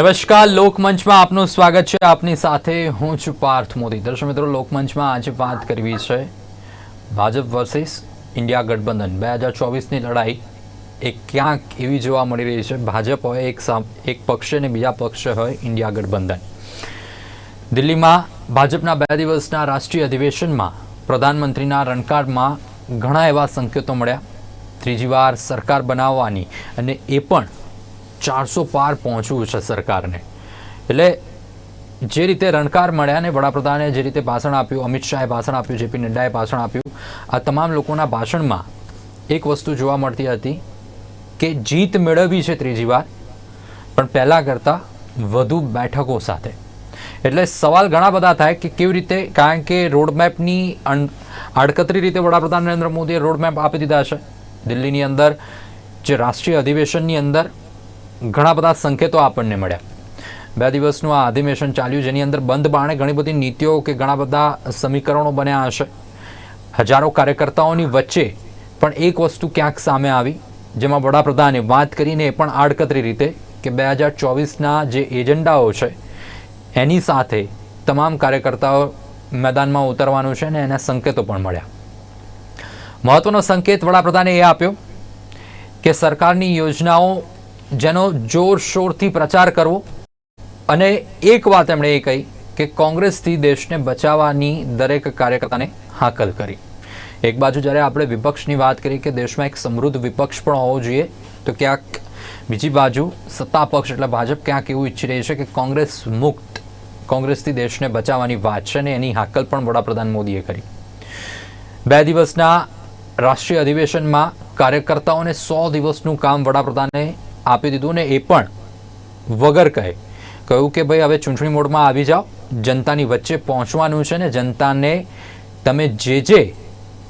નમસ્કાર, લોકમંચમાં આપનું સ્વાગત છે. આપની સાથે હું છું પાર્થ મોદી. દર્શક મિત્રો, લોકમંચમાં આજે વાત કરવી છે ભાજપ વર્સિસ ઇન્ડિયા ગઠબંધન. બે હજાર ચોવીસની લડાઈ એ ક્યાંક એવી જોવા મળી રહી છે. ભાજપ હોય, એક એક પક્ષે અને બીજા પક્ષે હોય ઇન્ડિયા ગઠબંધન. દિલ્હીમાં ભાજપના બે દિવસના રાષ્ટ્રીય અધિવેશનમાં પ્રધાનમંત્રીના રણકારમાં ઘણા એવા સંકેતો મળ્યા. ત્રીજી વાર સરકાર બનાવવાની અને એ પણ ચારસો પાર પહોંચવું છે સરકારને. એટલે જે રીતે રણકાર મળ્યા ને વડાપ્રધાને જે રીતે ભાષણ આપ્યું, અમિત શાહે ભાષણ આપ્યું, જેપી નડ્ડાએ ભાષણ આપ્યું, આ તમામ લોકોના ભાષણમાં એક વસ્તુ જોવા મળતી હતી કે જીત મેળવવી છે ત્રીજી વાર, પણ પહેલાં કરતાં વધુ બેઠકો સાથે. એટલે સવાલ ઘણા બધા થાય કે કેવી રીતે, કારણ કે રોડમેપની આડકતરી રીતે વડાપ્રધાન નરેન્દ્ર મોદીએ રોડમેપ આપી દીધા છે. દિલ્હીની અંદર, જે રાષ્ટ્રીય અધિવેશનની અંદર ઘણા બધા સંકેતો આપણને મળ્યા. બે દિવસનું આ અધિવેશન ચાલ્યું, જેની અંદર બંધ બાણે ઘણી બધી નીતિઓ કે ઘણા બધા સમીકરણો બન્યા હશે. હજારો કાર્યકર્તાઓની વચ્ચે પણ એક વસ્તુ ક્યાંક સામે આવી, જેમાં વડાપ્રધાને વાત કરીને એ પણ આડકતરી રીતે કે બે હજાર ચોવીસના જે એજન્ડાઓ છે, એની સાથે તમામ કાર્યકર્તાઓ મેદાનમાં ઉતરવાનું છે ને એના સંકેતો પણ મળ્યા. મહત્વનો સંકેત વડાપ્રધાને એ આપ્યો કે સરકારની યોજનાઓ જેનો જોરશોરથી પ્રચાર કરવો. અને એક વાત એમણે એ કહી કે કોંગ્રેસથી દેશને બચાવવાની દરેક કાર્યકર્તાને હાકલ કરી. એક બાજુ જ્યારે આપણે વિપક્ષની વાત કરી કે દેશમાં એક સમૃદ્ધ વિપક્ષ પણ હોવો જોઈએ, તો ક્યાંક બીજી બાજુ સત્તા પક્ષ એટલે ભાજપ ક્યાંક એવું ઈચ્છી રહી છે કે કોંગ્રેસ મુક્ત, કોંગ્રેસથી દેશને બચાવવાની વાત છે અને એની હાકલ પણ વડાપ્રધાન મોદીએ કરી. બે દિવસના રાષ્ટ્રીય અધિવેશનમાં કાર્યકર્તાઓને સો દિવસનું કામ વડાપ્રધાને આપી દીધું ને એ પણ વગર કહે. કહ્યું કે ભાઈ, હવે ચૂંટણી મોડમાં આવી જાઓ. જનતાની વચ્ચે પહોંચવાનું છે ને જનતાને તમે જે જે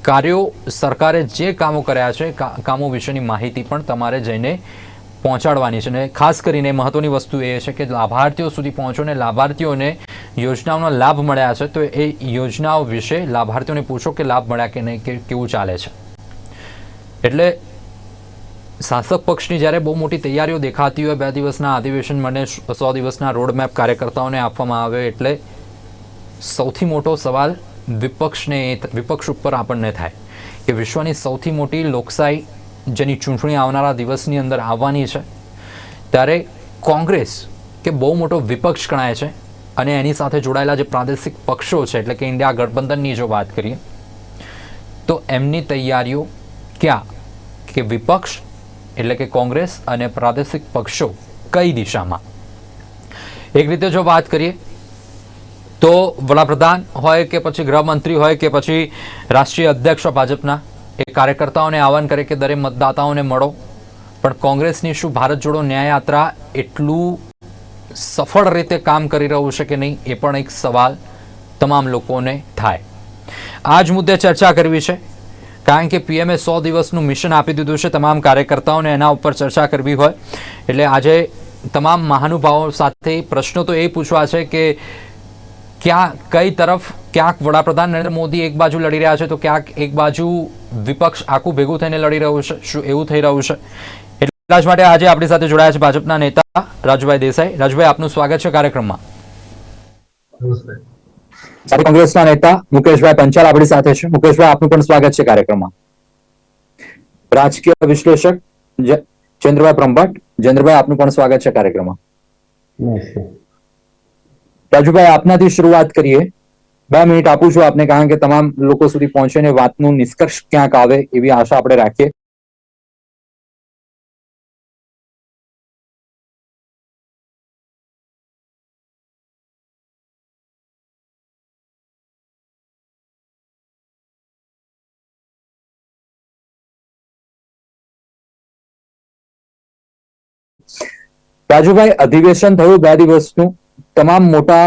કાર્યો સરકારે જે કામો કર્યા છે કામો વિશેની માહિતી પણ તમારે જઈને પહોંચાડવાની છે ને ખાસ કરીને મહત્વની વસ્તુ એ છે કે લાભાર્થીઓ સુધી પહોંચો ને લાભાર્થીઓને યોજનાઓનો લાભ મળ્યા છે, તો એ યોજનાઓ વિશે લાભાર્થીઓને પૂછો કે લાભ મળ્યા કે નહીં, કે, કેવું ચાલે છે. એટલે શાસક પક્ષની જ્યારે બહુ મોટી તૈયારીઓ દેખાતી હોય, બે દિવસના અધિવેશન મને સો દિવસના રોડમેપ કાર્યકર્તાઓને આપવામાં આવે એટલે સૌથી મોટો સવાલ વિપક્ષને, વિપક્ષ ઉપર આપણને થાય કે વિશ્વની સૌથી મોટી લોકશાહી જેની ચૂંટણી આવનારા દિવસની અંદર આવવાની છે. ત્યારે કોંગ્રેસ કે બહુ મોટો વિપક્ષ ગણાય છે અને એની સાથે જોડાયેલા જે પ્રાદેશિક પક્ષો છે, એટલે કે ઇન્ડિયા ગઠબંધનની જો વાત કરીએ, તો એમની તૈયારીઓ ક્યાં? કે વિપક્ષ એટલે કે કોંગ્રેસ અને પ્રાદેશિક પક્ષો કઈ દિશામાં? એક રીતે જો વાત કરીએ, તો વડાપ્રધાન હોય કે પછી ગૃહમંત્રી હોય કે પછી રાષ્ટ્રીય અધ્યક્ષ ભાજપના, એ કાર્યકર્તાઓને આહવાન કરે કે દરેક મતદાતાઓને મળો. પણ કોંગ્રેસની શું ભારત જોડો ન્યાયયાત્રા એટલું સફળ રીતે કામ કરી રહ્યું છે કે નહીં, એ પણ એક સવાલ તમામ લોકોને થાય. આ જ મુદ્દે ચર્ચા કરવી છે. કારણ કે પીએમએ સો દિવસનું મિશન આપી દીધું છે તમામ કાર્યકર્તાઓને, એના ઉપર ચર્ચા કરવી હોય. એટલે આજે તમામ મહાનુભાવો સાથે પ્રશ્નો તો એ પૂછવા છે કે ક્યાં, કઈ તરફ ક્યાંક વડાપ્રધાન નરેન્દ્ર મોદી એક બાજુ લડી રહ્યા છે, તો ક્યાંક એક બાજુ વિપક્ષ આખું ભેગું થઈને લડી રહ્યું છે, શું એવું થઈ રહ્યું છે? એટલા જ માટે આજે આપણી સાથે જોડાયા છે ભાજપના નેતા રાજુભાઈ દેસાઈ. રાજુભાઈ, આપનું સ્વાગત છે કાર્યક્રમમાં. સાથે કોંગ્રેસના નેતા મુકેશભાઈ પંચાલ આપણી સાથે છે. મુકેશભાઈ, આપનું પણ સ્વાગત છે કાર્યક્રમમાં. રાજકીય વિશ્લેષક ચંદ્રભાઈ બ્રહ્મભટ્ટ ચંદ્રભાઈ, આપનું પણ સ્વાગત છે કાર્યક્રમમાં. રાજુભાઈ, આપનાથી શરૂઆત કરીએ. બે મિનિટ આપું છું આપને, કારણ કે તમામ લોકો સુધી પહોંચે ને વાતનું નિષ્કર્ષ ક્યાંક આવે એવી આશા આપણે રાખીએ. રાજુભાઈ, અધિવેશન થયું બે દિવસનું. તમામ મોટા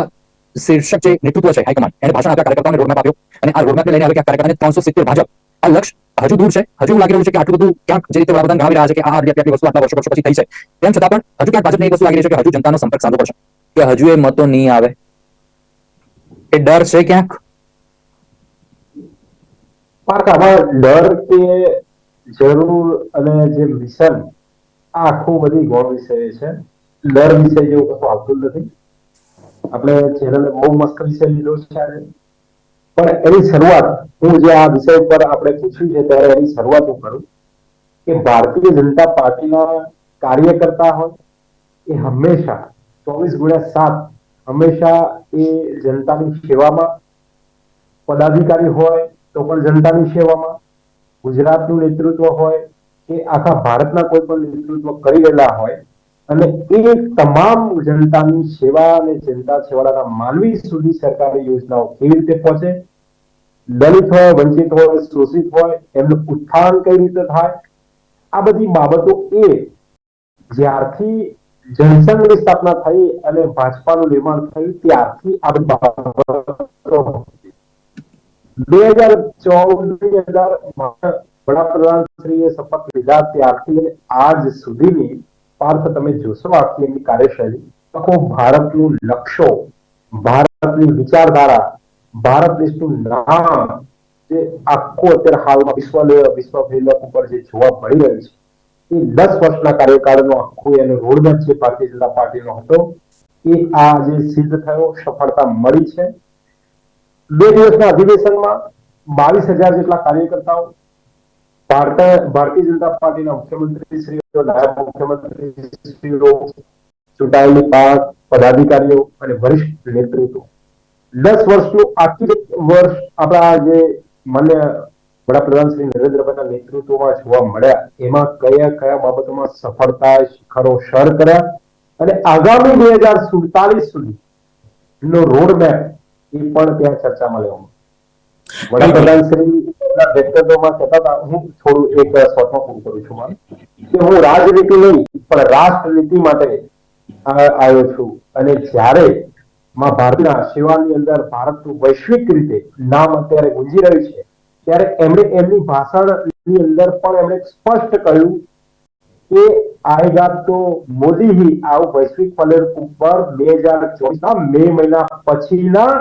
શીર્ષક જે નેતૃત્વ છે, હાઈકમાન્ડ, એને ભાષણ આપ્યા કાર્યકર્તાઓને રોડમેપ આપ્યો. અને આ રોડમેપને લઈને હવે ક્યાંક કાર્યકર્તાને ત્રણસો સિત્તેર ભાજપ. આ લક્ષ્ય હજુ દૂર છે. હજુ લાગી રહ્યું છે કે આટલું બધું ક્યાંક જે રીતે વડાપ્રધાન ગણાવી રહ્યા છે કે આ આટલી આટલી વસ્તુ આટલા વર્ષો પછી થઈ છે. તેમ છતાં પણ હજુ ક્યાંક ભાજપને એક વસ્તુ લાગી રહી છે કે હજુ જનતાનો સંપર્ક સાધવો પડશે. કે હજુ એ મતો નહીં આવે. એ ડર છે ક્યાંક? પાર્ક આમાં ડર કે જરૂર અને જે મિશન, આ આખું બધી ગૌણ વિષય છે. ડર વિષય જેવું કશું આવતું નથી. આપણે ચેનલ બહુ મસ્ત વિષય લીધો છે પણ એની શરૂઆત, હું જે આ વિષય ઉપર આપણે પૂછ્યું છે ત્યારે એની શરૂઆત હું કરું કે ભારતીય જનતા પાર્ટીના કાર્યકર્તા હોય એ હંમેશા ચોવીસ ગુણ્યા સાત હંમેશા એ જનતાની સેવામાં પદાધિકારી હોય તો પણ જનતાની સેવામાં. ગુજરાતનું નેતૃત્વ હોય કે આખા ભારતના કોઈ પણ નેતૃત્વ કરી રહેલા હોય અને એ તમામ જનતાની સેવા અને જનતા છેવાડાના માનવી સુધી સરકારી યોજનાઓ કેવી રીતે પહોંચે? દલિત હોય, વંચિત હોય, શોષિત હોય, એમનું ઉત્થાન કઈ રીતે થાય? આ બધી બાબતો એ જ્યારથી જનસંઘની સ્થાપના થઈ અને ભાજપાનું નિર્માણ થયું ત્યારથી આ બધી બાબતો બે હજાર ચૌદની અંદર વડાપ્રધાન શ્રીએ શપથ લીધા ત્યારથી આજ સુધીની પાર્થ તમે જોશો આખી એમની કાર્યશૈલી આખો ભારતનું લક્ષ્યો, ભારતની વિચારધારા ભારત દેશનું નામ જે આખું અત્યારે હાલમાં વિશ્વ વિશ્વ ફેલક ઉપર જે જોવા મળી રહ્યું છે, એ દસ વર્ષના કાર્યકાળનો આખો એનો રોડમેપ છે ભારતીય જનતા પાર્ટીનો હતો, એ આ જે સિદ્ધ થયો, સફળતા મળી છે. બે દિવસના અધિવેશનમાં બાવીસ હજાર જેટલા કાર્યકર્તાઓ ભારતીય જનતા પાર્ટીના મુખ્યમંત્રી શ્રીઓ નાયબ મુખ્યમંત્રી શ્રીઓ ચૂંટાયેલી પાંચ પદાધિકારીઓ અને વરિષ્ઠ નેતૃત્વ. દસ વર્ષનું આર્થિક વર્ષ આપણા જે માન્ય વડાપ્રધાન શ્રી નરેન્દ્રભાઈના નેતૃત્વમાં જોવા મળ્યા. એમાં કયા કયા બાબતોમાં સફળતા શિખરો સર કર્યા અને આગામી બે હજાર સુડતાલીસ સુધી નો રોડ મેપ એ પણ ત્યાં ચર્ચામાં લેવામાં વડાપ્રધાન શ્રી ના વ્યક્તત્વમાં સતત હું થોડું એક શોર્ટમાં પૂરું કરું છું કે હું રાજનીતિ નહીં, પણ રાષ્ટ્રનીતિ માટે આવ્યો છું. અને જ્યારે માં ભારતના શિવાની અંદર ભારતનું વૈશ્વિક રીતે નામ અત્યારે ગુંજી રહ્યું છે, ત્યારે એમણે એમની ભાષણની અંદર પણ એમણે સ્પષ્ટ કહ્યું કે આએગા તો મોદી હી આવું વૈશ્વિક પલર ઉપર બે હજાર ચોવીસ ના મે મહિના પછીના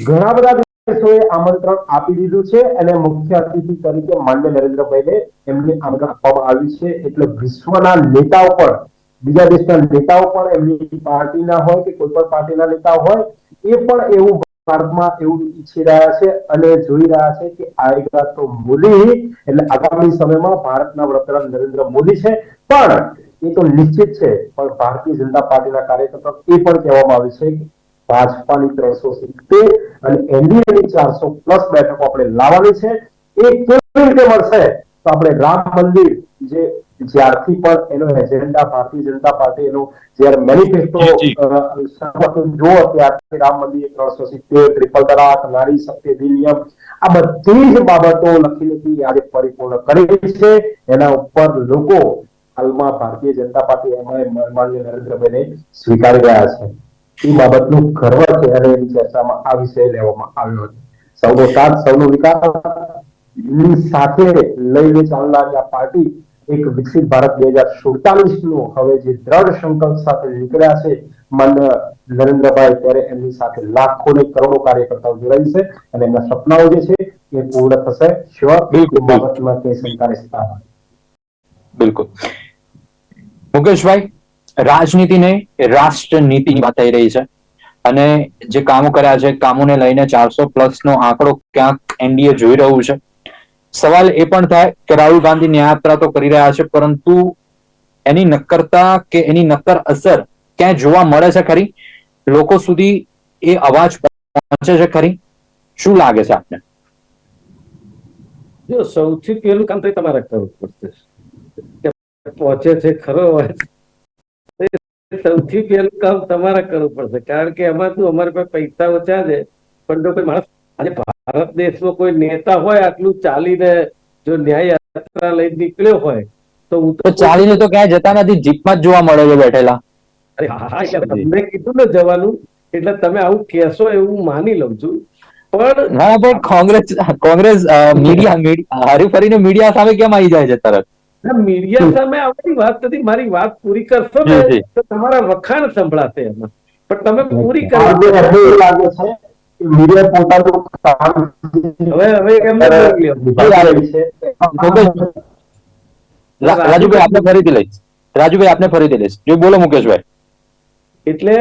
ઘણા બધા દેશોએ આમંત્રણ આપી દીધું છે અને મુખ્ય અતિથિ તરીકે માન્ય નરેન્દ્રભાઈને એમને આમંત્રણ આપવામાં આવ્યું છે. એટલે વિશ્વના નેતાઓ પણ, બીજા દેશના નેતાઓ પણ એમની પાર્ટીના હોય કે કોઈ પણ પાર્ટીના નેતા હોય, એ પણ એવું ભારતમાં એવું ઈચ્છી રહ્યા છે અને જોઈ રહ્યા છે કે આવેગા તો મોદી એટલે આગામી સમયમાં ભારતના વડાપ્રધાન નરેન્દ્ર મોદી છે. પણ એ તો નિશ્ચિત છે, પણ ભારતીય જનતા પાર્ટીના કાર્યકર્તા એ પણ કહેવામાં આવે છે ભાજપાની ત્રણસો સિત્તેર અને એનડીએની ચારસો પ્લસ બેઠકો આપણે લાવવાની છે. એ કેવી રીતે મળશે? તો આપણે રામ મંદિર જે જ્યારથી પણ એનો એજન્ડા ભારતીય જનતા પાર્ટી એનો જયારે મેનિફેસ્ટો જી, જી. જો ત્યારથી રામ મંદિર ત્રણસો સિત્તેર ત્રિપલ તલાક નારી શક્તિ અધિનિયમ આ બધી જ બાબતો લખી લખી આજે પરિપૂર્ણ કરી છે. એના ઉપર લોકો હાલમાં ભારતીય જનતા પાર્ટી એમાં માનનીય નરેન્દ્રભાઈને સ્વીકારી રહ્યા છે. એ બાબતનું ગર્વ છે અને એની ચર્ચામાં આ વિષય લેવામાં આવ્યો હતો સૌનો સાથ સૌનો વિકાસ. સાથે લઈને ચાલનારી આ પાર્ટી એક વિકસિત ભારત બે હજાર સુડતાલીસ નો હવે જે દ્રઢ સંકલ્પ સાથે નીકળ્યા છે માન્ય નરેન્દ્રભાઈ ત્યારે એમની સાથે લાખો ને કરોડો કાર્યકર્તાઓ જોડાઈ છે અને એમના સપનાઓ જે છે એ પૂર્ણ થશે શ્યોર બાબતમાં શંકા બિલકુલ. મુકેશભાઈ? રાજનીતિ નહીં રાષ્ટ્રનીતિની વાત થઈ રહી છે. અને જે કામો કર્યા છે, કામોને લઈને ચારસો પ્લસ નો આંકડો ક્યાંક એનડીએ જોઈ રહ્યું છે. સવાલ એ પણ થાય કે રાહુલ ગાંધી ન્યાયાત્રા તો કરી રહ્યા છે, પરંતુ એની નક્કરતા કે એની નક્કર અસર ક્યાંય જોવા મળે છે ખરી? લોકો સુધી એ અવાજ પહોંચે છે ખરી? શું લાગે છે આપને? જો સૌથી પહેલું કામ તો તમારે કરવું પડશે. પહોંચે છે, ખરો અવાજ સૌથી પહેલું કામ તમારે કરવું પડશે. કારણ કે એમાં શું અમારી પાસે પૈસા ઓછા છે પણ જો કોઈ માણસ આજે ભારત દેશમાં કોઈ નેતા હોય આટલું ચાલીને જો ન્યાય યાત્રા લઈ નીકળ્યો હોય તો હું તો ચાલીને તો ક્યાંય જતા નથી જીપમાં જ જોવા મળે છે બેઠેલા. અરે હા, તમને કીધું ને જવાનું એટલે તમે આવું કહેશો એવું માની લઉં છું. પણ ના પણ કોંગ્રેસ કોંગ્રેસ મીડિયા હરીફરીને મીડિયા સામે કેમ આવી જાય છે તરત? મીડિયા સામે આવવાની વાત નથી મારી વાત પૂરી કરશો ને. તો તમારા વખાણ સંભળાશે એમાં. પણ તમે પૂરી કરી. મીડિયા પોતાનું કામ હવે હવે એમને રાજુભાઈ આપને ફરીથી લઈશ. રાજુભાઈ આપને ફરીથી લઈશ. જો બોલો મુકેશભાઈ. એટલે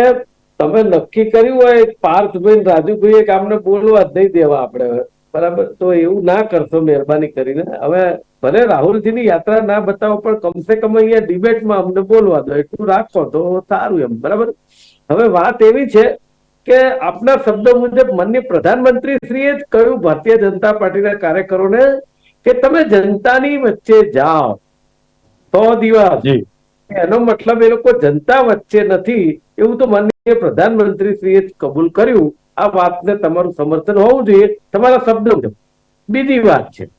તમે નક્કી કર્યું હોય પાર્થભાઈ ને કામ કામને બોલવા જ નહીં દેવા આપણે બરાબર? તો એવું ના કરશો મહેરબાની કરીને. હવે ભલે રાહુલજીની યાત્રા ના બતાવો પણ કમસે કમ અહીંયા ડિબેટમાં અમને બોલવા દો એટલું રાખો તો સારું એમ બરાબર? હવે વાત એવી છે કે આપના શબ્દો મુજબ માનનીય પ્રધાનમંત્રી શ્રીએ જ કહ્યું ભારતીય જનતા પાર્ટીના કાર્યકરોને કે તમે જનતાની વચ્ચે જાઓ. સો દિવસ. એનો મતલબ એ લોકો જનતા વચ્ચે નથી એવું તો માનનીય પ્રધાનમંત્રી શ્રીએ જ કબૂલ કર્યું. આ વાતને તમારું સમર્થન હોવું જોઈએ. તમારા શબ્દો બીજી વાત છે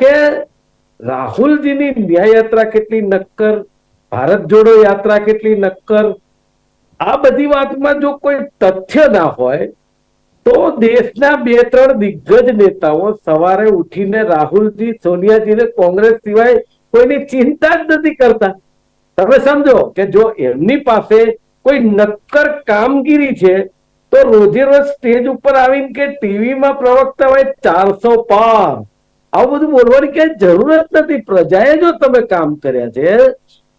કે રાહુલજીની ન્યાય યાત્રા કેટલી નક્કર, ભારત જોડો યાત્રા કેટલી નક્કર, આ બધી વાતમાં જો કોઈ તથ્ય ના હોય, તો દેશના બે ત્રણ દિગ્ગજ નેતાઓ સવારે ઉઠીને રાહુલજી, સોનિયાજીને કોંગ્રેસ સિવાય કોઈની ચિંતા જ નથી કરતા. તમે સમજો કે જો એમની પાસે કોઈ નક્કર કામગીરી છે તો રોજે સ્ટેજ ઉપર આવીને કે ટીવીમાં પ્રવક્તા હોય ચારસો પાર. આવું બધું બોલવાની ક્યાંય જરૂર જ નથી. પ્રજાએ જો તમે કામ કર્યા છે,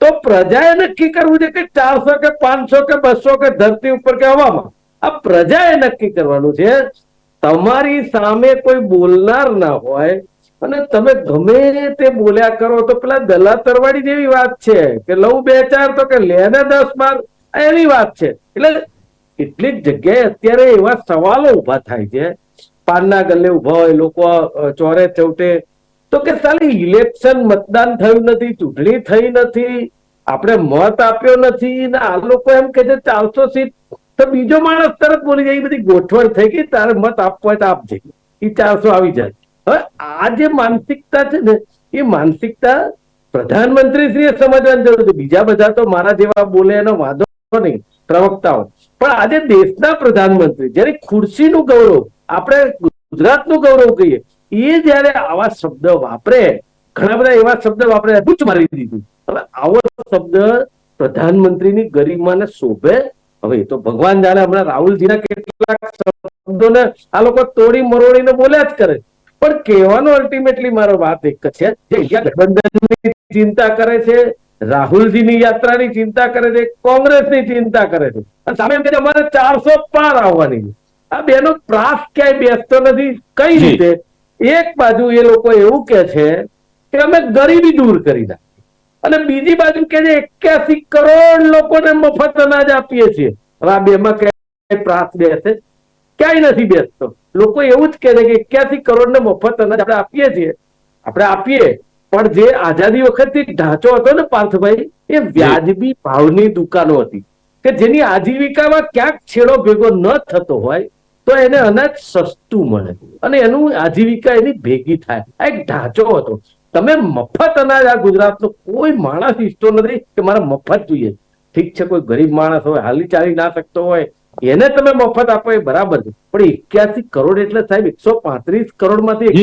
તો પ્રજાએ નક્કી કરવું છે કે ચારસો કે પાંચસો કે બસો કે ધરતી ઉપર કે હવામાં. આ પ્રજાએ નક્કી કરવાનું છે. તમારી સામે કોઈ બોલનાર ના હોય અને તમે ગમે તે બોલ્યા કરો તો પેલા દલાતરવાડી જેવી વાત છે કે લઉં બે ચાર તો કે લે ને દસ બાર એવી વાત છે. એટલે કેટલીક જગ્યાએ અત્યારે એવા સવાલો ઊભા થાય છે. પાનના ગલ્લે ઊભા હોય, લોકો ચોરે ચૌટે તો કે સાલી ઇલેક્શન મતદાન થયું નથી, ચૂંટણી થઈ નથી, આપણે મત આપ્યો નથી, ને આ લોકો એમ કે છે, ચારસો સીટ તો બીજો માણસ તરત બોલી જાય "એ બધી ગોઠવણ થઈ ગઈ, તારે મત આપવો હોય તો આપજે. એ ચારસો આવી જાય. હવે આ જે માનસિકતા છે ને, એ માનસિકતા પ્રધાનમંત્રી શ્રીએ સમજવાની જરૂર છે. બીજા બધા તો મારા જેવા બોલે એનો વાંધો નહીં, પ્રવક્તાઓ. પણ આજે દેશના પ્રધાનમંત્રી, જ્યારે ખુરશીનું ગૌરવ, આપણે ગુજરાતનું ગૌરવ કહીએ, એ જયારે આવા શબ્દ વાપરે, ઘણા બધા એવા શબ્દ વાપરે પૂછ મારી દીધું. હવે આવો શબ્દ પ્રધાનમંત્રીની ગરિમાને શોભે? હવે તો ભગવાન જાણે હમણાં રાહુલજીના કેટલાક શબ્દોને આ લોકો તોડી મરોડીને બોલ્યા જ કરે. પણ કહેવાનો અલ્ટિમેટલી મારો વાત એક છે, જે ગઠબંધનની ચિંતા કરે છે રાહુલજીની યાત્રાની ચિંતા કરે છે કોંગ્રેસની ચિંતા કરે છે. સામે એમ કે અમારે ચારસો પાર આવવાની છે. આ બેનો પ્રાસ ક્યાંય બેસતો નથી કઈ રીતે? એક બાજુ એ લોકો એવું કે છે કે અમે ગરીબી દૂર કરી નાખી અને બીજી બાજુ કે છે એક્યાસી કરોડ લોકોને મફત અનાજ આપીએ છીએ. હવે આ બેમાં ક્યાંય પ્રાસ બેસે? ક્યાંય નથી બેસતો. લોકો એવું જ કહે છે કે એક્યાસી કરોડ ને મફત અનાજ આપણે આપીએ છીએ. આપણે આપીએ પણ જે આઝાદી વખતથી ઢાંચો હતો ને પાર્થભાઈ એ વ્યાજબી ભાવની દુકાનો હતી કે જેની આજીવિકામાં ક્યાંક છેડો ભેગો ન થતો હોય તો એને અનાજ સસ્તું મળે અને એનું આજીવિકા એની ભેગી થાય. આ એક ઢાંચો હતો. તમે મફત અનાજ આ ગુજરાતનો કોઈ માણસ ઈચ્છતો નથી કે મારે મફત જોઈએ. ઠીક છે કોઈ ગરીબ માણસ હોય હાલી ચાલી ના શકતો હોય એને તમે મફત આપો એ બરાબર છે. પણ એક્યાસી કરોડ એટલે સાહેબ એકસો પાંત્રીસ કરોડમાંથી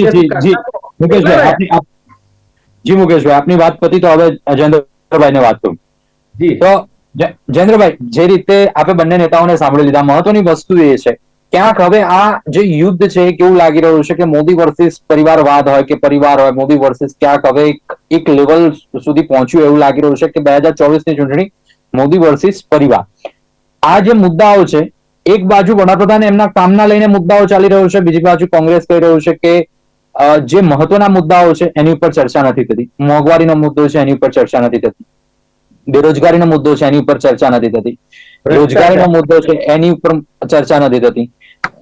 જી. મુકેશભાઈ આપની વાત પતી તો હવે જયેન્દ્રભાઈને વાત કરું જી તો જયેન્દ્રભાઈ જે રીતે આપણે બંને નેતાઓને સાંભળી લીધા મહત્વની વસ્તુ એ છે ક્યાંક હવે આ જે યુદ્ધ છે એ કેવું લાગી રહ્યું છે કે મોદી વર્સિસ પરિવારવાદ હોય કે પરિવાર હોય મોદી વર્સિસ ક્યાંક હવે એક- લેવલ સુધી પહોંચ્યું એવું લાગી રહ્યું છે કે બે હજાર ચોવીસની ચૂંટણી મોદી વર્સિસ પરિવાર આ જે મુદ્દાઓ છે એક બાજુ વડાપ્રધાન એમના કામના લઈને મુદ્દાઓ ચાલી રહ્યો છે બીજી બાજુ કોંગ્રેસ કહી રહ્યું છે કે જે મહત્વના મુદ્દાઓ છે એની ઉપર ચર્ચા નથી થતી. મોંઘવારીનો મુદ્દો છે એની ઉપર ચર્ચા નથી થતી. બેરોજગારીનો મુદ્દો છે એની ઉપર ચર્ચા નથી થતી. રોજગારીનો મુદ્દો છે એની ઉપર ચર્ચા નથી થતી.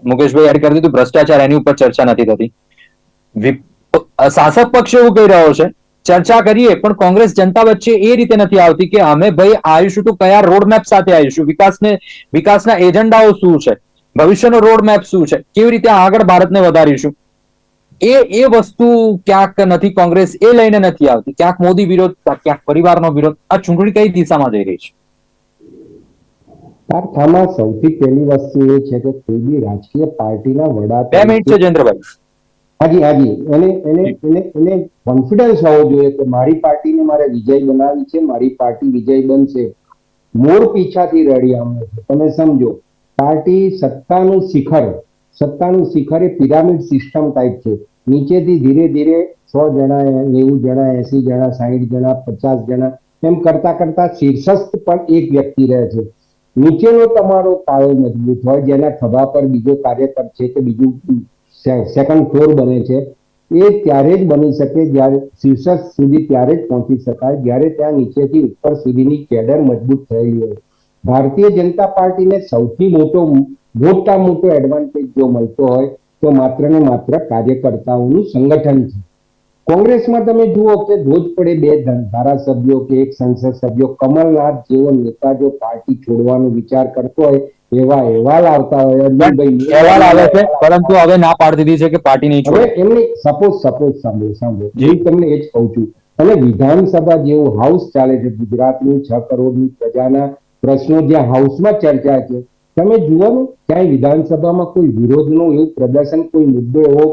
મુકેશભાઈ એડ કરી દીધું, ભ્રષ્ટાચાર એની ઉપર ચર્ચા નથી થતી. શાસક પક્ષ એવું કહી રહ્યો છે. ચર્ચા કરીએ, પણ કોંગ્રેસ જનતા વચ્ચે એ રીતે નથી આવતી કે અમે ભાઈ આવીશું તો કયા રોડમેપ સાથે આવીશું વિકાસને, વિકાસના એજન્ડાઓ શું છે? ભવિષ્યનો રોડમેપ શું છે? કેવી રીતે આગળ ભારતને વધારીશું? એ એ વસ્તુ ક્યાંક નથી કોંગ્રેસ એ લઈને નથી આવતી. ક્યાંક મોદી વિરોધ ક્યાંક પરિવારનો વિરોધ આ ચૂંટણી કઈ દિશામાં જઈ રહી છે? આમાં સૌથી પહેલી વસ્તુ એ છે કે કોઈ બી રાજકીય પાર્ટીના વડા બે મિનિટ છે જયેન્દ્રભાઈ. હાજી હાજી. એને એને એને એને કોન્ફિડન્સ હોવો જોઈએ કે મારી પાર્ટીને મારે વિજય બનાવી છે મારી પાર્ટી વિજય બનશે. મોર પીછાથી રડી આમ તમે સમજો પાર્ટી સત્તાનું શિખર સત્તાનું શિખર એ પિરામિડ સિસ્ટમ ટાઈપ છે. નીચેથી ધીરે ધીરે સો જણા, નેવું જણા, એસી જણા સાહીઠ જણા, પચાસ જણા, એમ કરતા કરતા શીર્ષસ્થ પણ એક વ્યક્તિ રહે છે. નીચેનો તમારો પાયો મજબૂત હોય, જેના ખભા પર બીજો કાર્યકર છે કે બીજું સેકન્ડ ફ્લોર બને છે, એ ત્યારે જ બની શકે જ્યારે શીર્ષક સુધી ત્યારે જ પહોંચી શકાય, જ્યારે ત્યાં નીચેથી ઉપર સુધીની કેડર મજબૂત થયેલી હોય. ભારતીય જનતા પાર્ટીને સૌથી મોટો મોટા મોટો એડવાન્ટેજ જો મળતો હોય તો માત્ર ને માત્ર કાર્યકર્તાઓનું સંગઠન છે. કોંગ્રેસમાં તમે જુઓ કે રોજ પડે બે ધારાસભ્યો કે એક સંસદ સભ્યો કમલનાથ જેવો નેતા જો પાર્ટી છોડવાનો વિચાર કરતો હોય એવા અહેવાલ આવતા હોય અહેવાલ આવે છે પરંતુ હવે ના પાડી દીધી છે કે પાર્ટી નહીં છોડે. એમને સપોઝ સપોઝ સાંભળો સાંભળો. જે. તમને એ જ કહું છું. અને વિધાનસભા જેવું હાઉસ ચાલે છે ગુજરાતની છ કરોડની પ્રજાના પ્રશ્નો જ્યાં હાઉસમાં ચર્ચા છે તમે જુઓ ને ક્યાંય વિધાનસભામાં કોઈ વિરોધનું એવું પ્રદર્શન કોઈ મુદ્દો એવો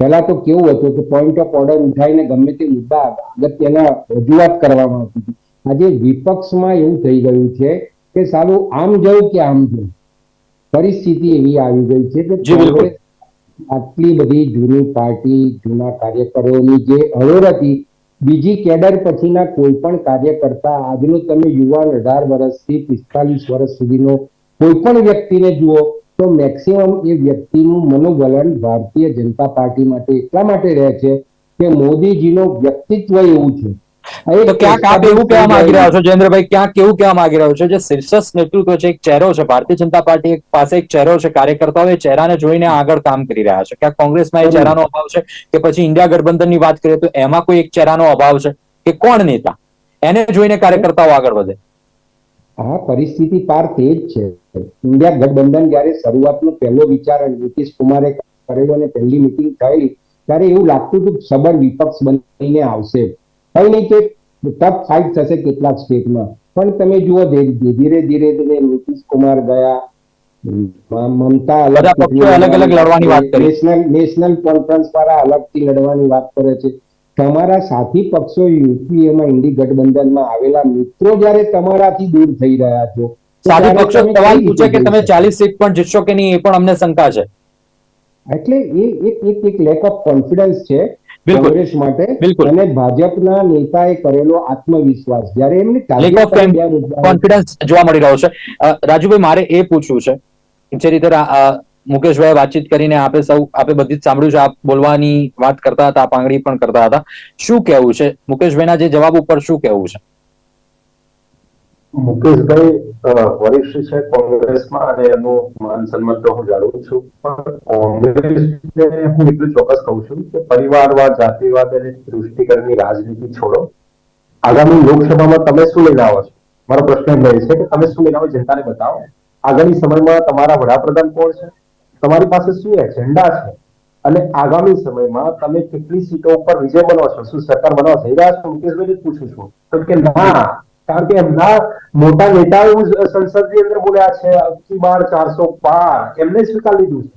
પહેલા તો કેવું હતું કે પોઈન્ટ ઓફ ઓર્ડર ઉઠાવીને ગમે તે મુદ્દા અગત્યના રજૂઆત કરવામાં આવતી હતી. આજે વિપક્ષમાં એવું થઈ ગયું છે કે સારું આમ જવું કે આમ જવું. પરિસ્થિતિ એવી આવી ગઈ છે કે આટલી બધી જૂની પાર્ટી જૂના કાર્યકરોની જે હરોળ હતી બીજી કેડર પછીના કોઈ પણ કાર્યકર્તા આજનો તમે યુવાન અઢાર વર્ષથી પિસ્તાલીસ વર્ષ સુધીનો કોઈ પણ વ્યક્તિને જુઓ તો મેક્સિમમ એ વ્યક્તિનું મનોવલણ ભારતીય જનતા પાર્ટી માટે એટલા માટે રહે છે કે મોદીજીનો વ્યક્તિત્વ એવું છે. તો ક્યાંક આપ એવું કહેવા માંગી રહ્યા છો. જયેન્દ્રભાઈ ક્યાંક કેવું કહેવા માંગી રહ્યો છે જે શીર્ષસ્થ નેતૃત્વ છે એક ચહેરો છે ભારતીય જનતા પાર્ટી એક પાસે એક ચહેરો છે કાર્યકર્તાઓ એ ચહેરાને જોઈને આગળ કામ કરી રહ્યા છે. ક્યાંક કોંગ્રેસમાં એ ચહેરાનો અભાવ છે કે પછી ઇન્ડિયા ગઠબંધનની વાત કરીએ તો એમાં કોઈ એક ચહેરાનો અભાવ છે કે કોણ નેતા? એને જોઈને કાર્યકર્તાઓ આગળ વધે. આ પરિસ્થિતિ પાર તે જ છે. ઇન્ડિયા ગઠબંધન જ્યારે શરૂઆતનો પહેલો વિચાર નીતિશ કુમારે કરેલો અને પહેલી મિટિંગ થયેલી ત્યારે એવું લાગતું હતું કે સબળ વિપક્ષ બનીને આવશે. કઈ નહીં કે ટફ ફાઇટ થશે કેટલાક સ્ટેટમાં પણ તમે જુઓ ધીરે ધીરે ધીરે નીતિશ કુમાર ગયા. મમતા અલગ અલગ અલગ લડવાની વાત નેશનલ નેશનલ કોન્ફરન્સ દ્વારા અલગથી લડવાની વાત કરે છે. તમારા સાથી પક્ષો યુપીએમાં ઇન્ડી ગઠબંધનમાં આવેલા મિત્રો જ્યારે તમારાથી દૂર થઈ રહ્યા છો સાથી પક્ષો સવાલ પૂછે કે તમે ચાલીસ સીટ પણ જીતશો કે નહીં એ પણ અમને શંકા છે એટલે એ એક એક એક લેક ઓફ કોન્ફિડન્સ છે. કોંગ્રેસ માટે. અને ભાજપના નેતાએ કરેલો આત્મવિશ્વાસ જ્યારે એમને કોન્ફિડન્સ જોવા મળી રહ્યો છે રાજુભાઈ મારે એ પૂછવું છે જે રીતે મુકેશભાઈ વાતચીત કરીને આપે સૌ આપે બધી જ સાંભળ્યું છે. આપ બોલવાની વાત કરતા હતા આંગળી પણ કરતા હતા. શું કહેવું છે? મુકેશભાઈના જે જવાબ ઉપર શું કહેવું છે? મુકેશભાઈ વરિષ્ઠ છે કોંગ્રેસમાં અને એનું માન સન્માન તો હું જાણું છું. પણ કોંગ્રેસને હું એટલું ચોક્કસ કહું છું કે પરિવારવાદ જાતિવાદ અને તૃષ્ટિકરણની રાજનીતિ છોડો. આગામી લોકસભામાં તમે શું લઈને આવો છો? મારો પ્રશ્ન એ છે કે તમે શું લઈને આવો જનતાને બતાવો. આગામી સમયમાં તમારા વડાપ્રધાન કોણ છે? તમારી પાસે શું એજન્ડા છે? અને આગામી સમયમાં તમે કેટલી સીટો ઉપર વિજય બનો છો? શું સરકાર બનાવવા જઈ રહ્યા છો? મુકેશભાઈ પૂછું છું. તો કે ના, કારણ કે એમના મોટા નેતાઓ સંસદની અંદર બોલ્યા છે બાર ચારસો પાર. એમને સ્વીકાર લીધું છે.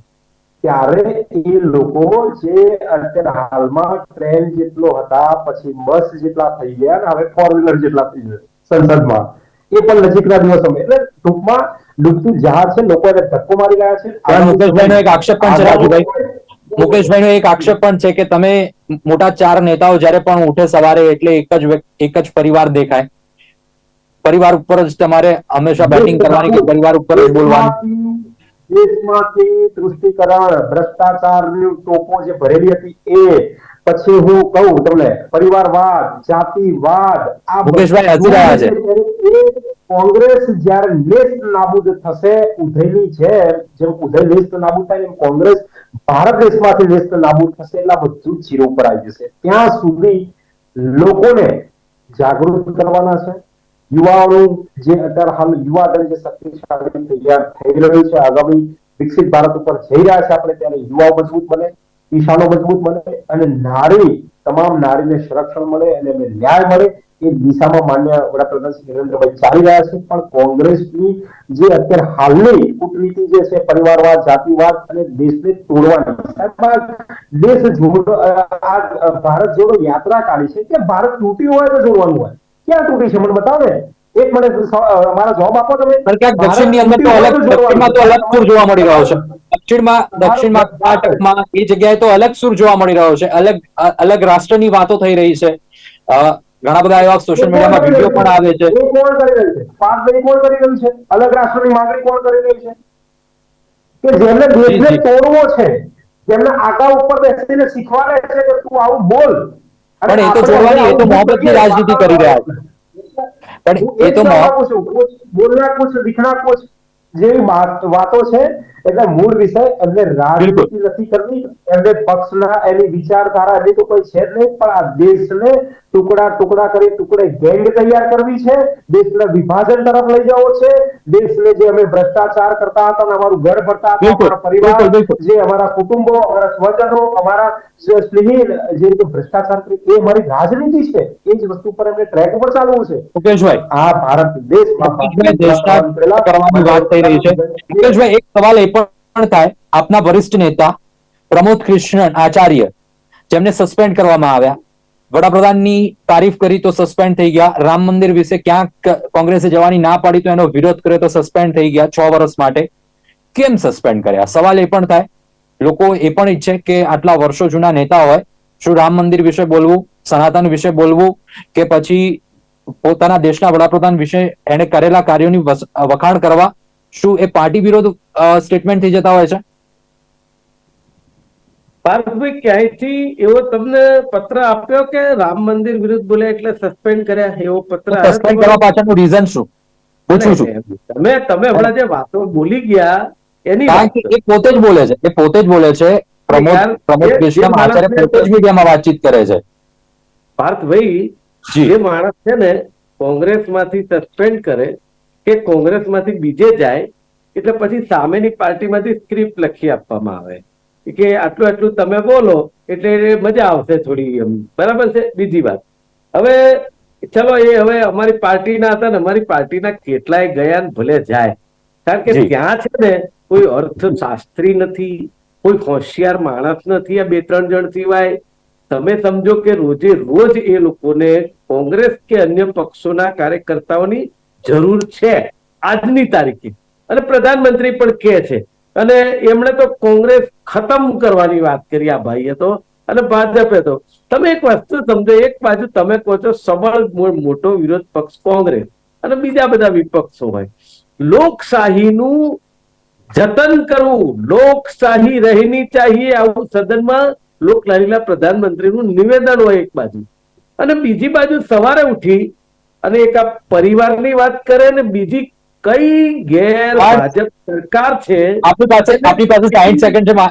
ત્યારે એ લોકો જે અત્યારે હાલમાં ટ્રેન જેટલો હતા, પછી બસ જેટલા થઈ ગયા હવે ફોર વ્હીલર જેટલા થઈ ગયા સંસદમાં. એ પણ નજીકના દિવસોમાં. એટલે ટૂંકમાં ડૂબતું જહાજ છે લોકો એને ધક્કો મારી રહ્યા છે. મુકેશભાઈનો એક આક્ષેપ પણ છે રાજુભાઈ. મુકેશભાઈનો એક આક્ષેપ પણ છે કે તમે મોટા ચાર નેતાઓ જ્યારે પણ ઉઠે સવારે એટલે એક જ એક જ પરિવાર દેખાય. પરિવાર ઉપર જ તમારે હંમેશા બેટિંગ કરવાની કે પરિવાર ઉપર જ બોલવાનું? દેશમાંથી તૃષ્ટિકરણ ભ્રષ્ટાચારની ટોપો જે ભરેલી હતી એ પછી હું કહું તમને પરિવારવાદ જાતિવાદ આ. કોંગ્રેસ જ્યારે નેસ્ત નાબૂદ થશે ઉધેલી છે જેમ ઉધેલ નેસ્ત નાબૂદ થાય એમ કોંગ્રેસ ભારત દેશમાંથી નેસ્ત નાબૂદ થશે એટલે બધું ચીરો ઉપર આવી જશે. ત્યાં સુધી લોકોને જાગૃત કરવાના છે. યુવાઓનું જે અત્યારે હાલ યુવા દળ જે શક્તિશાળી તૈયાર થઈ રહ્યું છે આગામી વિકસિત ભારત ઉપર જઈ રહ્યા છે આપણે ત્યારે યુવાઓ મજબૂત બને. કિસાનો મજબૂત બને અને નારી, તમામ નારીને સંરક્ષણ મળે અને ન્યાય મળે, એ દિશામાં માન્ય વડાપ્રધાન શ્રી નરેન્દ્રભાઈ ચાલી રહ્યા છે. પણ કોંગ્રેસની જે અત્યારે હાલની કૂટનીતિ જે છે, પરિવારવાદ, જાતિવાદ અને દેશને તોડવાની દેશ જોડો ભારત જોડો યાત્રા કાઢી છે. કે ભારત તૂટ્યું હોય તો જોડવાનું હોય. ક્યાં તૂટી છે, મને બતાવે એક મને મારા જવાબ આપો તમે. ક્યાંક દક્ષિણની અંદર તો અલગ દક્ષિણમાં તો અલગ સુર જોવા મળી રહ્યો છે. દક્ષિણમાં દક્ષિણમાં કર્ણાટકમાં એ જગ્યાએ તો અલગ સુર જોવા મળી રહ્યો છે. અલગ અલગ રાષ્ટ્રની વાતો થઈ રહી છે. ઘણા બધા એવા સોશિયલ મીડિયામાં વીડિયો પણ આવે છે. કોણ કરી રહ્યું છે? પાકભાઈ કોણ કરી રહ્યું છે? અલગ રાષ્ટ્રની માંગણી કોણ કરી રહ્યું છે? કે જેમને દેશને તોડવો છે જેમને આગા ઉપર બેસીને શીખવાડે છે કે તું આવું બોલ. પણ એ તો જોડવાની, એ તો મોહબ્બતની રાજનીતિ કરી રહ્યા છે. પણ એ તો બોલના કુછ દિખના કુછ જેવી વાત- વાતો છે એટલે મૂળ વિષય એમને રાજનીતિ નથી કરવી એમને પક્ષના એની વિચારધારા એની તો કોઈ છે જ નહીં પણ આ દેશને ટુકડા ટુકડા કરી ટુકડે ગેંગ તૈયાર કરવી છે. દેશને વિભાજન તરફ લઈ જવો છે. દેશને જે અમે ભ્રષ્ટાચાર કરતા હતા અને અમારું ઘર ભરતા હતા અમારા પરિવાર. જે અમારા કુટુંબો અમારા સ્વજનો અમારા સ્નેહી જે રીતે ભ્રષ્ટાચાર કરી એ અમારી રાજનીતિ છે. એ જ વસ્તુ પર એમને ટ્રેક ઉપર ચાલવું છે. મુકેશભાઈ. આ ભારત દેશમાં દેશના કરવાની વાત થઈ રહી છે. મુકેશભાઈ એક સવાલ એ પણ થાય. આપના વરિષ્ઠ નેતા પ્રમોદ કૃષ્ણન આચાર્ય જેમને સસ્પેન્ડ કરવામાં આવ્યા. વડાપ્રધાનની તારીફ કરી તો સસ્પેન્ડ થઈ ગયા. રામ મંદિર વિશે ક્યાંક કોંગ્રેસે જવાની ના પાડી તો એનો વિરોધ કર્યો તો સસ્પેન્ડ થઈ ગયા છ વર્ષ માટે. કેમ સસ્પેન્ડ કર્યા? સવાલ એ પણ થાય. લોકો એ પણ ઈચ્છે કે આટલા વર્ષો જૂના નેતા હોય. શું રામ મંદિર વિશે બોલવું? સનાતન વિશે બોલવું? કે પછી પોતાના દેશના વડાપ્રધાન વિશે એને કરેલા કાર્યોની વખાણ કરવા? શું એ પાર્ટી વિરોધ સ્ટેટમેન્ટ થઈ જતા હોય છે? પાર્થભાઈ ક્યાંયથી એવો તમને પત્ર આપ્યો કે રામ મંદિર વિરુદ્ધ બોલ્યા એટલે સસ્પેન્ડ કર્યા એવો પત્ર સસ્પેન્ડ કરવા પાછળનું રીઝન શું? પૂછું છું. તમે તમે હમણાં જે વાતો બોલી ગયા એની એ પોતે જ બોલે છે એ પોતે જ બોલે છે પ્રમોદ પ્રમોદ કૃષ્ણ આચાર્ય પોતે જ મીડિયામાં વાતચીત કરે છે. પાર્થભાઈ જે. માણસ છે ને કોંગ્રેસમાંથી સસ્પેન્ડ કરે કે કોંગ્રેસમાંથી બીજે જાય એટલે પછી સામેની પાર્ટીમાંથી સ્ક્રિપ્ટ લખી આપવામાં આવે. કે આટલું આટલું તમે બોલો એટલે મજા આવશે થોડી બરાબર છે? બીજી વાત. હવે ચલો એ હવે અમારી પાર્ટીના હતા ને અમારી પાર્ટીના કેટલાય ગયા ને ભલે જાય. કારણ કે ત્યાં છે ને કોઈ અર્થશાસ્ત્રી નથી કોઈ હોશિયાર માણસ નથી આ બે ત્રણ જણ સિવાય. તમે સમજો કે રોજે રોજ એ લોકોને કોંગ્રેસ કે અન્ય પક્ષોના કાર્યકર્તાઓની જરૂર છે. આજની તારીખે. અને પ્રધાનમંત્રી પણ કહે છે અને એમણે તો કોંગ્રેસ ખતમ કરવાની વાત કરી, આ ભાઈએ તો, અને ભાજપે તો. તમે એક વસ્તુ સમજો, એક બાજુ તમે કહો છો સબળ મોટો વિરોધ પક્ષ કોંગ્રેસ અને બીજા બધા વિપક્ષો હોય. લોકશાહીનું જતન કરવું, લોકશાહી રહેની ચાહીએ આવું સદનમાં લોકલાડીલા પ્રધાનમંત્રીનું નિવેદન હોય એક બાજુ. અને બીજી બાજુ સવારે ઉઠી અને એક આ પરિવારની વાત કરે ને બીજી કઈ ગેર ભાજપ સરકાર છે? આપણી પાસે આપણી પાસે સાઈઠ સેકન્ડ છે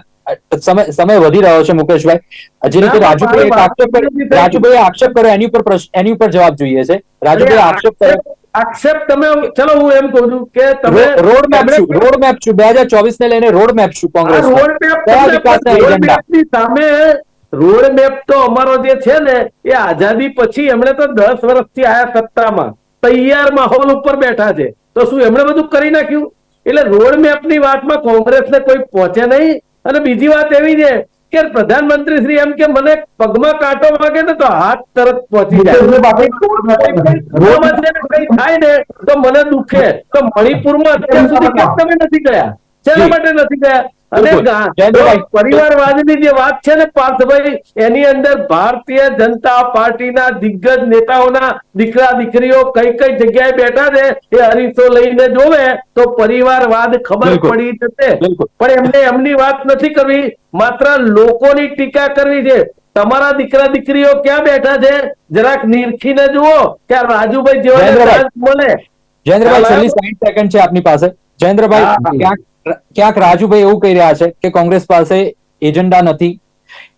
સમય સમય વધી રહ્યો છે મુકેશભાઈ. જે રીતે રાજુભાઈ આક્ષેપ કર્યો- રાજુભાઈ આક્ષેપ કર્યો એની ઉપર એની ઉપર જવાબ જોઈએ છે. રાજુભાઈ આક્ષેપ કર્યો આક્ષેપ તમે ચલો હું એમ કહું છું કે તમે રોડ મેપ છું રોડ મેપ છું બે હજાર ચોવીસ ને લઈને રોડ મેપ છું કોંગ્રેસ રોડ મેપ સામે રોડ મેપ તો અમારો જે છે ને એ આઝાદી પછી એમણે તો દસ વર્ષથી આયા સત્તામાં. તૈયાર માહોલ ઉપર બેઠા છે. તો શું એમણે બધું કરી નાખ્યું? એટલે રોડ મેપની વાતમાં કોંગ્રેસને કોઈ પહોંચે નહીં? અને બીજી વાત એવી છે કે પ્રધાનમંત્રી શ્રી એમ કે મને પગમાં કાંટો વાગે ને તો હાથ તરત પહોંચી જાય. ને થાય ને તો મને દુખે. તો મણિપુરમાં અત્યાર સુધી કેમ તમે નથી ગયા? શેના માટે નથી ગયા? અને પરિવારવાદની જે વાત છે ને પાર્થભાઈ એની અંદર ભારતીય જનતા પાર્ટીના દિગ્ગજ નેતાઓના દીકરા દીકરીઓ કઈ કઈ જગ્યાએ બેઠા છે એ હરીફો લઈને જોવે તો પરિવારવાદ ખબર પડી જશે. પણ એમને એમની વાત નથી કરવી. માત્ર લોકોની ટીકા કરવી છે. તમારા દીકરા દીકરીઓ ક્યાં બેઠા છે? જરાક નિરખીને જુઓ કે રાજુભાઈ જેવા બોલે જયેન્દ્રભાઈ છેલ્લી સાઈઠ સેકન્ડ છે આપની પાસે. જયેન્દ્રભાઈ ક્યાંક ક્યાંક રાજુભાઈ એવું કહી રહ્યા છે કે કોંગ્રેસ પાસે એજન્ડા નથી.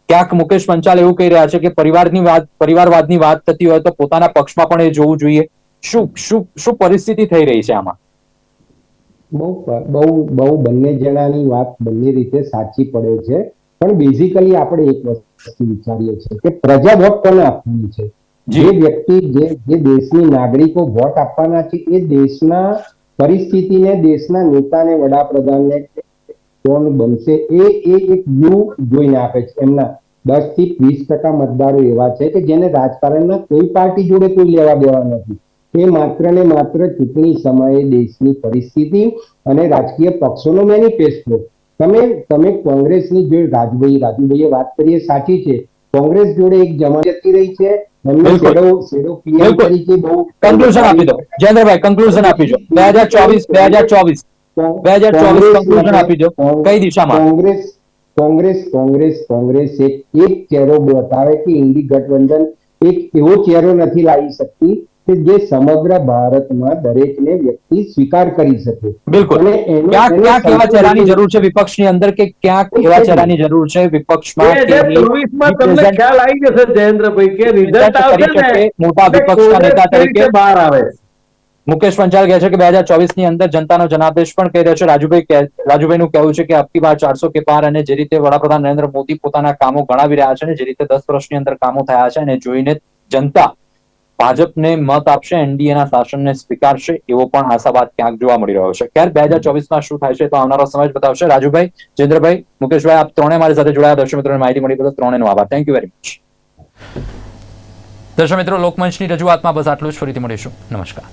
ક્યાંક મુકેશ પંચાલ એવું કહી રહ્યા છે કે પરિવારની વાત પરિવારવાદની વાત થતી હોય તો પોતાના પક્ષમાં પણ એ જોવું જોઈએ. શું શું શું પરિસ્થિતિ થઈ રહી છે આમાં? બહુ બહુ બહુ બંને જણાની વાત બંને રીતે સાચી પડે છે. પણ બેઝિકલી આપણે એક વસ્તુ વિચારીએ છીએ કે પ્રજા વોટ કોને આપવાની છે? જે. વ્યક્તિ જે જે દેશની નાગરિકો વોટ આપવાના છે એ દેશના પરિસ્થિતિને દેશના નેતાને, વડાપ્રધાનને કોણ બનશે એ એ એક વ્યૂ જોઈને આપે છે. એમના દસથી વીસ ટકા મતદારો એવા છે કે જેને રાજકારણના કોઈ પાર્ટી જોડે કોઈ લેવા દેવા નથી. એ માત્ર ને માત્ર ચૂંટણી સમયે દેશની પરિસ્થિતિ અને રાજકીય પક્ષોનો મેનિફેસ્ટો તમે તમે કોંગ્રેસની જે રાજભાઈ, રાજુભાઈએ વાત કરીએ, સાચી છે. કોંગ્રેસ જોડે એક જમા જતી રહી છે. કન્ક્લુઝન આપી દો. જયેન્દ્રભાઈ કન્ક્લુઝન આપી દો. બે હજાર ચોવીસ બે હજાર ચોવીસ. બે હજાર ચોવીસ કન્ક્લુઝન આપી દો. કઈ દિશામાં? કોંગ્રેસ કોંગ્રેસ કોંગ્રેસ કોંગ્રેસ એક એક ચહેરો બતાવે કે ઇન્ડી ગઠબંધન એક એવો ચહેરો નથી લાવી શકતી કે જે સમગ્ર ભારતમાં દરેકને વ્યક્તિ સ્વીકાર કરી શકે. બિલકુલ. અને એવા ચહેરાની જરૂર છે વિપક્ષની અંદર કે ક્યાંક એવા ચહેરાની જરૂર છે વિપક્ષમાં તમને ખ્યાલ આવી જશે જયેન્દ્રભાઈ કે રિઝલ્ટ આવશે શકે ને મોટા વિપક્ષના નેતા તરીકે બહાર આવે. મુકેશ પંચાલ કહે છે કે બે હજાર ચોવીસની અંદર જનતાનો જનાદેશ પણ કહી રહ્યો છે. રાજુભાઈ રાજુભાઈ રાજુભાઈનું કહેવું છે કે અબકી બાર ચારસો કે પાર અને જે રીતે વડાપ્રધાન નરેન્દ્ર મોદી પોતાના કામો ગણાવી રહ્યા છે ને જે રીતે દસ વર્ષની અંદર કામો થયા છે અને જોઈને જનતા ભાજપને મત આપશે એનડીએ ના શાસનને સ્વીકારશે, એવો પણ આશાવાદ ક્યાંક જોવા મળી રહ્યો છે. ક્યારે બે હજાર ચોવીસમાં શું થાય છે તો આવનારો સમય બતાવશે. રાજુભાઈ જયેન્દ્રભાઈ મુકેશભાઈ, આપ ત્રણે મારી સાથે જોડાયા. દર્શક મિત્રોને માહિતી મળી બદલ ત્રણેનો આભાર. થેન્ક યુ વેરી મચ દર્શક મિત્રો, લોકમંચની રજૂઆતમાં બસ આટલું જ. ફરીથી મળીશું. નમસ્કાર.